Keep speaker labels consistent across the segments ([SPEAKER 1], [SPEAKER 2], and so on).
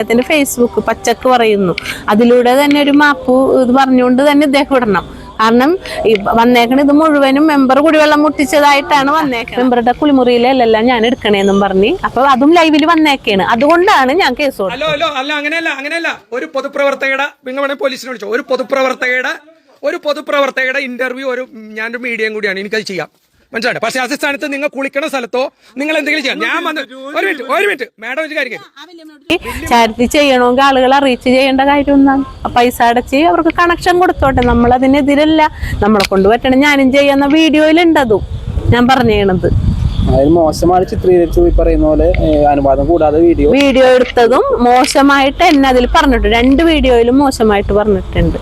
[SPEAKER 1] അദ്ദേഹത്തിന്റെ ഫേസ്ബുക്ക് പച്ചക്ക് പറയുന്നു. അതിലൂടെ തന്നെ ഒരു മാപ്പ് ഇത് പറഞ്ഞുകൊണ്ട് തന്നെ ഇദ്ദേഹം ഇടണം. കാരണം ഈ വന്നേക്കണ ഇത് മുഴുവനും മെമ്പർ കുടിവെള്ളം മുട്ടിച്ചതായിട്ടാണ് വന്നേക്കുന്നത് മെമ്പറുടെ കുളിമുറിയിലല്ല ഞാൻ എടുക്കണേന്നും പറഞ്ഞ്. അപ്പൊ അതും ലൈവിൽ വന്നേക്കാണ്. അതുകൊണ്ടാണ് ഞാൻ കേസ് ഹലോ
[SPEAKER 2] അല്ലോ അല്ലോ അല്ല അങ്ങനെയല്ല അങ്ങനെയല്ല. ഒരു പൊതുപ്രവർത്തകയുടെ നിങ്ങൾ പോലീസിനെ വിളിച്ചോ. ഒരു പൊതുപ്രവർത്തകയുടെ ഒരു പൊതുപ്രവർത്തകയുടെ ഇന്റർവ്യൂ ഒരു ഞാനൊരു മീഡിയയും കൂടിയാണ്. എനിക്കത് ചെയ്യാം. മനസ്സിലായി? പക്ഷെ അതേ സ്ഥാനത്ത് നിങ്ങൾ കുളിക്കണ സ്ഥലത്തോ നിങ്ങൾ എന്തെങ്കിലും ചെയ്യാം. ഞാൻ വന്ന് ഒരു മിനിറ്റ് ഒരു മിനിറ്റ്. മാഡം ഒരു കാര്യം.
[SPEAKER 1] ചാരിറ്റി ചെയ്യണമെങ്കിൽ ആളുകൾ അറിയിച്ച് ചെയ്യേണ്ട കാര്യം ഒന്നാണ്. പൈസ അടച്ച് അവർക്ക് കണക്ഷൻ കൊടുത്തോട്ടെ. നമ്മൾ അതിനെതിരല്ല. നമ്മളെ കൊണ്ട് പറ്റണം ഞാനും ചെയ്യുന്ന വീഡിയോയിലുണ്ടതും ഞാൻ പറഞ്ഞേണത്.
[SPEAKER 3] അതായത് മോശമായി ചിത്രീകരിച്ചു ഈ പറയുന്ന പോലെ അനുവാദം കൂടാതെ വീഡിയോ.
[SPEAKER 1] വീഡിയോ എടുത്തതും മോശമായിട്ട് എന്നെ അതിൽ പറഞ്ഞിട്ടുണ്ട്. രണ്ട് വീഡിയോയിലും മോശമായിട്ട് പറഞ്ഞിട്ടുണ്ട്.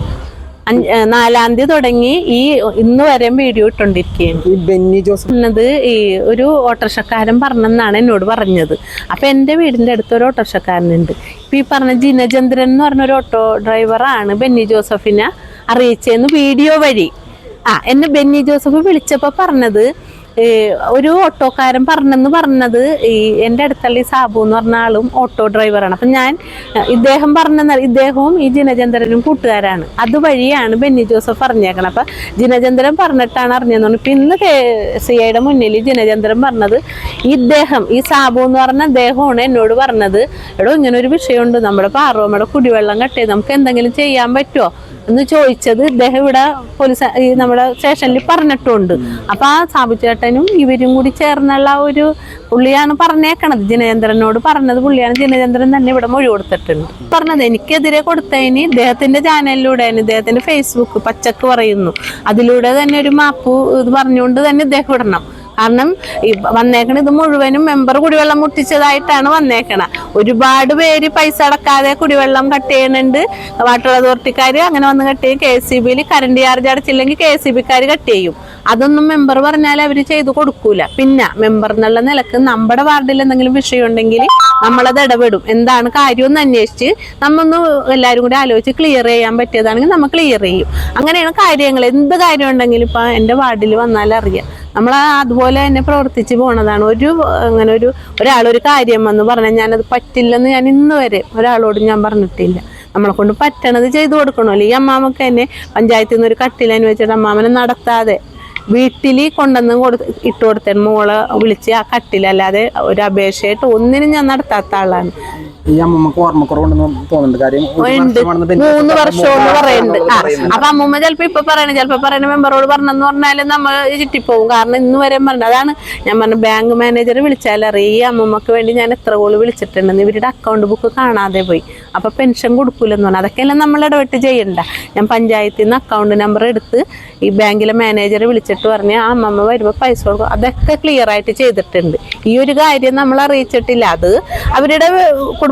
[SPEAKER 1] നാലാം തീയതി തുടങ്ങി ഈ ഇന്ന് വരെ വീഡിയോ ഇട്ടോണ്ടിരിക്കുകയാണ്
[SPEAKER 3] ഈ ബെന്നി ജോസഫ്
[SPEAKER 1] ഈ ഒരു ഓട്ടോറിക്ഷക്കാരൻ പറഞ്ഞെന്നാണ് എന്നോട് പറഞ്ഞത്. അപ്പൊ എന്റെ വീടിന്റെ അടുത്ത് ഒരു ഓട്ടോറിക്ഷക്കാരനുണ്ട്. ഇപ്പൊ ഈ പറഞ്ഞ ജിനചന്ദ്രൻ എന്ന് പറഞ്ഞ ഒരു ഓട്ടോ ഡ്രൈവറാണ് ബെന്നി ജോസഫിനെ അറിയിച്ചതെന്ന് വീഡിയോ വഴി. ആ എന്നെ ബെന്നി ജോസഫ് വിളിച്ചപ്പോൾ പറഞ്ഞത് ഒരു ഓട്ടോക്കാരൻ പറഞ്ഞെന്ന് പറഞ്ഞത് ഈ എന്റെ അടുത്തുള്ള ഈ സാബു എന്ന് പറഞ്ഞ ആളും ഓട്ടോ ഡ്രൈവറാണ് അപ്പം ഞാൻ ഇദ്ദേഹം പറഞ്ഞ ഇദ്ദേഹവും ഈ ജിനചന്ദ്രനും കൂട്ടുകാരാണ്. അതുവഴിയാണ് ബെന്നി ജോസഫ് പറഞ്ഞേക്കണം അപ്പം ജിനചന്ദ്രൻ പറഞ്ഞിട്ടാണ് അറിഞ്ഞതെന്ന് പറഞ്ഞു. ഇപ്പം ഇന്ന് സി ഐയുടെ മുന്നിൽ ജിനചന്ദ്രൻ പറഞ്ഞത് ഇദ്ദേഹം ഈ സാബു എന്ന് പറഞ്ഞ അദ്ദേഹമാണ് എന്നോട് പറഞ്ഞത്. എടോ ഇങ്ങനെ ഒരു വിഷയമുണ്ട്. നമ്മുടെ പാറോമ്മയുടെ കുടിവെള്ളം കട്ടേ നമുക്ക് എന്തെങ്കിലും ചെയ്യാൻ പറ്റുമോ എന്ന് ചോദിച്ചത് ഇദ്ദേഹം ഇവിടെ പോലീസ് ഈ നമ്മുടെ സ്റ്റേഷനിൽ പറഞ്ഞിട്ടുണ്ട്. അപ്പൊ ആ സാബു ചേട്ടനും ഇവരും കൂടി ചേർന്നുള്ള ഒരു പുള്ളിയാണ് പറഞ്ഞേക്കണത്. ജിനചന്ദ്രനോട് പറഞ്ഞത് പുള്ളിയാണ് ജിനചന്ദ്രൻ തന്നെ ഇവിടെ മൊഴി കൊടുത്തിട്ടുണ്ട്. പറഞ്ഞത് എനിക്കെതിരെ കൊടുത്തതിന് ഇദ്ദേഹത്തിന്റെ ചാനലിലൂടെയാണ് ഇദ്ദേഹത്തിന്റെ ഫേസ്ബുക്ക് പച്ചക്ക് പറയുന്നു. അതിലൂടെ തന്നെ ഒരു മാപ്പ് ഇത് പറഞ്ഞുകൊണ്ട് തന്നെ ഇദ്ദേഹം ഇടണം. കാരണം വന്നേക്കണ ഇത് മുഴുവനും മെമ്പർ കുടിവെള്ളം മുട്ടിച്ചതായിട്ടാണ് വന്നേക്കണ. ഒരുപാട് പേര് പൈസ അടക്കാതെ കുടിവെള്ളം കട്ട് ചെയ്യുന്നുണ്ട്. വാട്ടർ അതോറിറ്റിക്കാർ അങ്ങനെ വന്ന് കട്ട് ചെയ്യും. കെ സി ബിയിൽ കറണ്ട് ചാർജ് അടച്ചില്ലെങ്കിൽ കെ സി ബിക്കാർ കട്ട് ചെയ്യും. അതൊന്നും മെമ്പർ പറഞ്ഞാൽ അവർ ചെയ്തു കൊടുക്കൂല. പിന്നെ മെമ്പർ എന്നുള്ള നിലയ്ക്ക് നമ്മുടെ വാർഡിൽ എന്തെങ്കിലും വിഷയം ഉണ്ടെങ്കിൽ നമ്മളത് ഇടപെടും. എന്താണ് കാര്യം എന്ന് അന്വേഷിച്ച് നമ്മൊന്ന് എല്ലാവരും കൂടി ആലോചിച്ച് ക്ലിയർ ചെയ്യാൻ പറ്റിയതാണെങ്കിൽ നമ്മൾ ക്ലിയർ ചെയ്യും. അങ്ങനെയാണ് കാര്യങ്ങൾ. എന്ത് കാര്യം ഉണ്ടെങ്കിലും ഇപ്പം എന്റെ വാർഡിൽ വന്നാൽ അറിയാം നമ്മൾ അതുപോലെ തന്നെ പ്രവർത്തിച്ച് പോണതാണ്. ഒരു അങ്ങനെ ഒരു ഒരാളൊരു കാര്യം വന്ന് പറഞ്ഞാൽ ഞാനത് പറ്റില്ലെന്ന് ഞാൻ ഇന്ന് വരെ ഒരാളോട് ഞാൻ പറഞ്ഞിട്ടില്ല. നമ്മളെ കൊണ്ട് പറ്റണത് ചെയ്തു കൊടുക്കണമല്ലോ ഈ അമ്മാമ്മക്ക് തന്നെ പഞ്ചായത്തിൽ നിന്ന് ഒരു കട്ടിൽ അനുവദിച്ചിട്ട് അമ്മാമനെ നടത്താതെ വീട്ടിൽ കൊണ്ടുവന്ന് കൊടു ഇട്ട് കൊടുത്തേ മോളെ വിളിച്ച് ആ കട്ടിലല്ലാതെ ഒരു അപേക്ഷയായിട്ട് ഒന്നിനും ഞാൻ നടത്താത്ത ആളാണ്.
[SPEAKER 3] ഈ അമ്മമ്മക്ക് ഓർമ്മക്കുറവുണ്ടെന്ന് തോന്നുന്നുണ്ട്. കാര്യം
[SPEAKER 1] മൂന്ന് വർഷം എന്ന് പറയുന്നുണ്ട്. അപ്പൊ അമ്മൂമ്മ ചിലപ്പോ ഇപ്പൊ പറയണേ ചിലപ്പോ പറയുന്ന മെമ്പറോട് പറഞ്ഞെന്ന് പറഞ്ഞാൽ നമ്മൾ ചുറ്റിപ്പോവും. കാരണം ഇന്ന് വരെ പറഞ്ഞു അതാണ് ഞാൻ പറഞ്ഞു ബാങ്ക് മാനേജർ വിളിച്ചാലറിയാം ഈ അമ്മമ്മക്ക് വേണ്ടി ഞാൻ എത്ര കോൾ വിളിച്ചിട്ടുണ്ടെന്ന്. ഇവരുടെ അക്കൗണ്ട് ബുക്ക് കാണാതെ പോയി. അപ്പൊ പെൻഷൻ കൊടുക്കൂലെന്ന് പറഞ്ഞു. അതൊക്കെയല്ലേ നമ്മൾ ഇടപെട്ട് ചെയ്യണ്ട. ഞാൻ പഞ്ചായത്തിൽ നിന്ന് അക്കൗണ്ട് നമ്പർ എടുത്ത് ഈ ബാങ്കിലെ മാനേജറെ വിളിച്ചിട്ട് പറഞ്ഞ് ആ അമ്മമ്മ വരുമ്പോൾ പൈസ കൊടുക്കും. അതൊക്കെ ക്ലിയർ ആയിട്ട് ചെയ്തിട്ടുണ്ട്. ഈ ഒരു കാര്യം നമ്മൾ അറിയിച്ചിട്ടില്ല. അത് അവരുടെ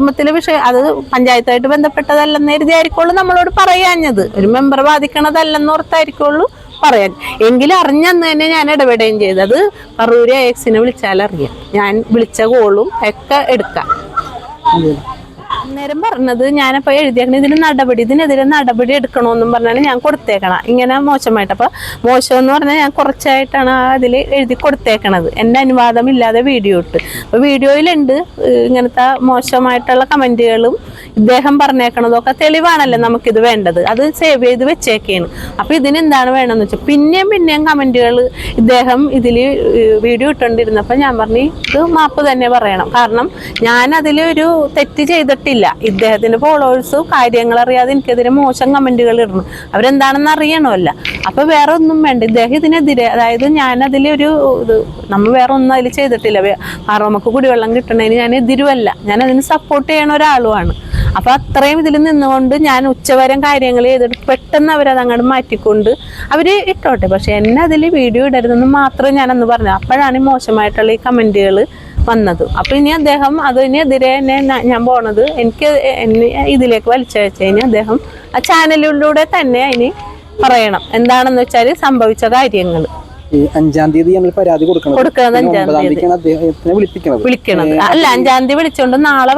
[SPEAKER 1] കുടുംബത്തിലെ വിഷയം അത് പഞ്ചായത്തായിട്ട് ബന്ധപ്പെട്ടതല്ലെന്ന് എഴുതിയായിരിക്കുള്ളൂ നമ്മളോട് പറയാഞ്ഞത്. ഒരു മെമ്പർ ബാധിക്കണതല്ലെന്ന് ഓർത്തായിരിക്കുള്ളൂ പറയാൻ. എങ്കിലും അറിഞ്ഞന്ന് തന്നെ ഞാൻ ഇടപെടുകയും ചെയ്തത് പറൂര് എക്സിനെ വിളിച്ചാൽ അറിയാം ഞാൻ വിളിച്ച കോളും ഒക്കെ എടുക്കാം. അന്നേരം പറഞ്ഞത് ഞാനപ്പോൾ എഴുതിയേക്കണം ഇതിന് നടപടി ഇതിനെതിരെ നടപടി എടുക്കണമെന്നും പറഞ്ഞാണ് ഞാൻ കൊടുത്തേക്കണം ഇങ്ങനെ മോശമായിട്ട്. അപ്പോൾ മോശം എന്ന് പറഞ്ഞാൽ ഞാൻ കുറച്ചായിട്ടാണ് അതിൽ എഴുതി കൊടുത്തേക്കണത്. എന്റെ അനുവാദം ഇല്ലാതെ വീഡിയോ ഇട്ട്. അപ്പോൾ വീഡിയോയിലുണ്ട് ഇങ്ങനത്തെ മോശമായിട്ടുള്ള കമന്റുകളും ഇദ്ദേഹം പറഞ്ഞേക്കണതൊക്കെ തെളിവാണല്ലോ നമുക്കിത് വേണ്ടത്. അത് സേവ് ചെയ്ത് വെച്ചേക്കാണ്. അപ്പോൾ ഇതിന് എന്താണ് വേണമെന്ന് വെച്ചാൽ പിന്നെയും പിന്നെയും കമന്റുകൾ ഇദ്ദേഹം ഇതിൽ വീഡിയോ ഇട്ടുകൊണ്ടിരുന്നപ്പോൾ ഞാൻ പറഞ്ഞു ഇത് മാപ്പ് തന്നെ പറയണം. കാരണം ഞാൻ അതിൽ ഒരു തെറ്റ് ചെയ്തിട്ടില്ല. ഇദ്ദേഹത്തിന്റെ ഫോളോവേഴ്സ് കാര്യങ്ങൾ അറിയാതെ എനിക്കെതിരെ മോശം കമന്റുകൾ ഇടണം അവരെന്താണെന്ന് അറിയണമല്ല. അപ്പൊ വേറെ ഒന്നും വേണ്ട. ഇദ്ദേഹം ഇതിനെതിരെ അതായത് ഞാൻ അതിലൊരു ഇത് നമ്മൾ വേറെ ഒന്നും അതിൽ ചെയ്തിട്ടില്ല കാരണം നമുക്ക് കുടിവെള്ളം കിട്ടണതിന് ഞാൻ എതിരുമല്ല ഞാൻ അതിന് സപ്പോർട്ട് ചെയ്യണ ഒരാളുമാണ്. അപ്പൊ അത്രയും ഇതിൽ നിന്നുകൊണ്ട് ഞാൻ ഉച്ചവരം കാര്യങ്ങൾ ചെയ്തിട്ട് പെട്ടെന്ന് അവരത് അങ്ങോട്ട് മാറ്റിക്കൊണ്ട് അവർ ഇട്ടോട്ടെ. പക്ഷെ എന്നെ അതിൽ വീഡിയോ ഇടരുതെന്ന് മാത്രമേ ഞാനന്ന് പറഞ്ഞു അപ്പോഴാണ് ഈ മോശമായിട്ടുള്ള ഈ കമന്റുകൾ വന്നത്. അപ്പൊ ഇനി അദ്ദേഹം അതിനെതിരെ തന്നെ ഞാൻ പോണത് എനിക്ക് എന്നെ ഇതിലേക്ക് വലിച്ചയച്ചതിന് അദ്ദേഹം ആ ചാനലിലൂടെ തന്നെ അതിന് പറയണം. എന്താണെന്ന് വെച്ചാൽ സംഭവിച്ച കാര്യങ്ങൾ
[SPEAKER 3] ഈ അഞ്ചാം തീയതി നമ്മൾ പരാതി കൊടുക്കണം.
[SPEAKER 1] കൊടുക്കണം. അഞ്ചാം തീയതി.
[SPEAKER 3] അദ്ദേഹത്തിനെ
[SPEAKER 1] അല്ല അഞ്ചാം തീയതി വിളിച്ചോണ്ട് നാളെ